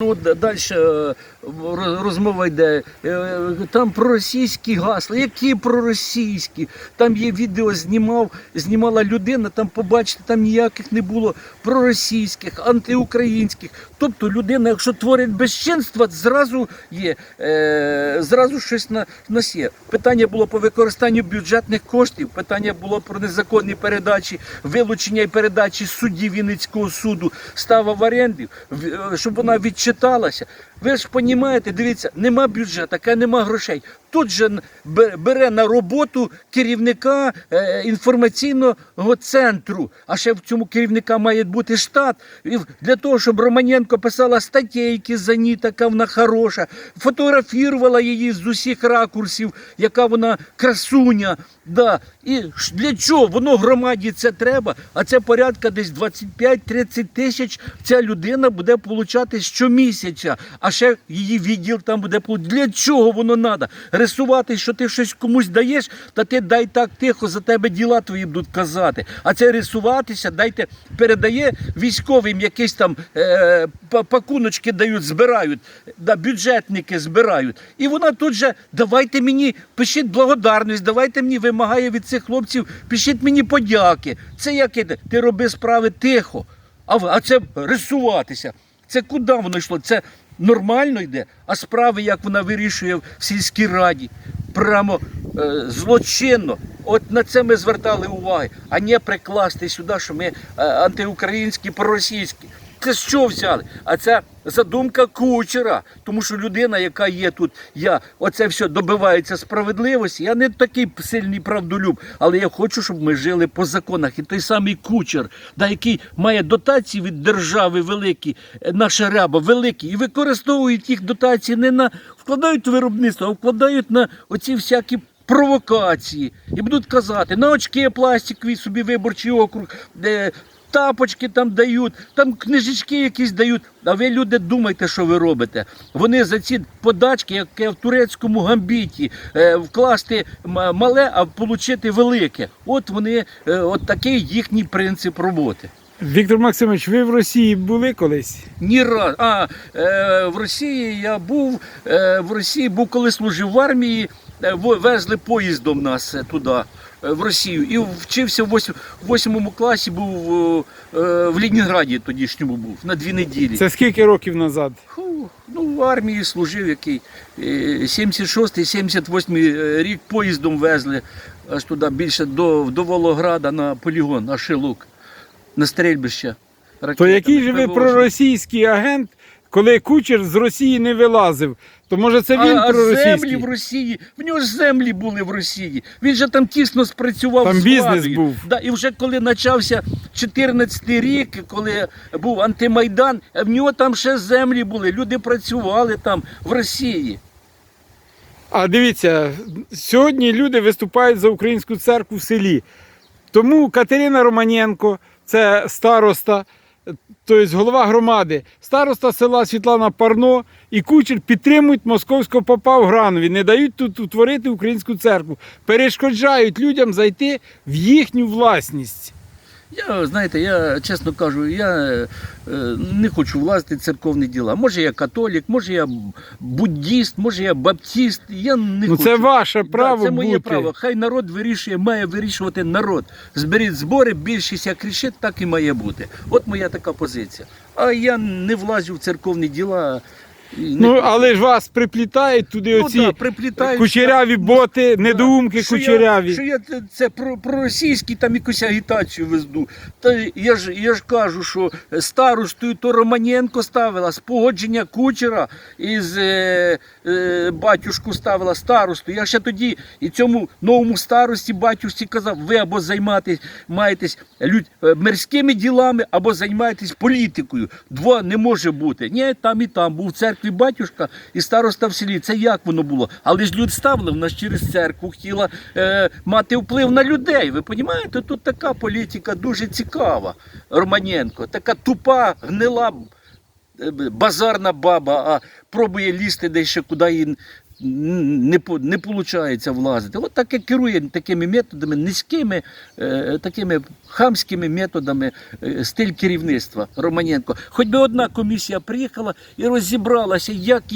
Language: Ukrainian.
Ну, далі розмова йде. Е, Там проросійські гасла. Які проросійські? Там є відео знімав, знімала людина, там побачите, там ніяких не було проросійських, антиукраїнських. Тобто людина, якщо творить безчинства, зразу є, е, зразу щось на нас є. Питання було по використанню бюджетних коштів, питання було про незаконні передачі, вилучення і передачі судді Вінницького суду става в оренді, е, щоб вона відчиталася. Ви ж розумієте, дивіться, нема бюджету, яка нема грошей. Тут же бере на роботу керівника е, інформаційного центру. А ще в цьому керівника має бути штат. Для того, щоб Романенко писала статтєйки за ній, така вона хороша, фотографувала її з усіх ракурсів, яка вона красуня. Да. І для чого? Воно громаді це треба, а це порядка десь 25-30 тисяч ця людина буде получати щомісяця, а ще її відділ там буде. Для чого воно треба? Рисувати, що ти щось комусь даєш, та ти дай так тихо, за тебе діла твої будуть казати. А це рисуватися, дайте, передає військовим якісь там е, пакуночки дають, збирають, да, бюджетники збирають. І вона тут же давайте мені, пишіть благодарність, давайте мені вимагає від цих хлопців, пишіть мені подяки. Це як? Ти роби справи тихо. А, а це рисуватися. Це куди воно йшло? Це нормально йде, а справи, як вона вирішує в сільській раді, прямо е, злочинно. От на це ми звертали увагу, а не прикласти сюди, що ми е, антиукраїнські, проросійські. Це чого взяли? А це задумка кучера. Тому що людина, яка є тут, я оце все добивається справедливості. Я не такий сильний правдолюб, але я хочу, щоб ми жили по законах. І той самий кучер, да, який має дотації від держави великі, е, наша ряба великі, і використовують їх дотації не на вкладають виробництво, а вкладають на оці всякі. Провокації і будуть казати на очки пластикові собі виборчий округ, тапочки там дають, там книжечки якісь дають. А ви люди думайте, що ви робите. Вони за ці подачки, як в турецькому гамбіті, е, вкласти мале, а отримати велике. От вони, е, от такий їхній принцип роботи. Віктор Максимович, ви в Росії були колись? Ні раз. А е, в Росії я був е, в Росії, був коли служив в армії, е, везли поїздом нас е, туди, в Росію. І вчився в восьмому класі, був е, е, в Ленінграді тодішньому був на дві неділі. Це скільки років назад? Фу, ну, в армії служив який. е, 76-й, 78-й е, рік поїздом везли аж туди більше до, до Волограда на полігон, на Шилук, на стрельбище. То який же ви проросійський агент, коли кучер з Росії не вилазив? То може це він а, а землі в Росії, в нього ж землі були в Росії. Він же там тісно спрацював Там з бізнес був. Да, і вже коли почався 14 рік, коли був антимайдан, в нього там ще землі були. Люди працювали там в Росії. А дивіться, сьогодні люди виступають за українську церкву в селі. Тому Катерина Романенко, це староста, тобто голова громади, староста села Світлана Парно і кучер підтримують московського попа в Гранові, не дають тут утворити українську церкву, перешкоджають людям зайти в їхню власність. Я, знаєте, я чесно кажу, я е, не хочу влазити в церковні діла. Може я католік, може я буддіст, може я баптіст. Я не Ну хочу. це ваше Да, право це моє бути. право. Хай народ вирішує, має вирішувати народ. Зберіть збори, більшість як рішить, так і має бути. От моя така позиція. А я не влазю в церковні діла. Не Ну, але ж вас приплітають туди Ну, оці да, приплітають, кучеряві боти, недоумки що кучеряві. Я, що я це- про, про російський там якусь агітацію везду. Та я ж я ж кажу, що старостою то Романенко ставила з погодження кучера із е, е, батюшку ставила старосту. Я ще тоді і цьому новому старості батюшці казав, ви або займаєтесь маєтесь людь, е, мирськими ділами, або займаєтесь політикою. Два не може бути. Ні, там і там був церкві батюшка і староста в селі. Це як воно було? Але ж люд ставили, в нас через церкву хотіла е, мати вплив на людей. Ви розумієте, тут така політика дуже цікава. Романенко, така тупа, гнила е, базарна баба, а пробує лізти десь ще куди їй не, не виходить влазити. От таке керує такими методами, низькими, е, такими хамськими методами е, стиль керівництва Романенко. Хоч би одна комісія приїхала і розібралася, як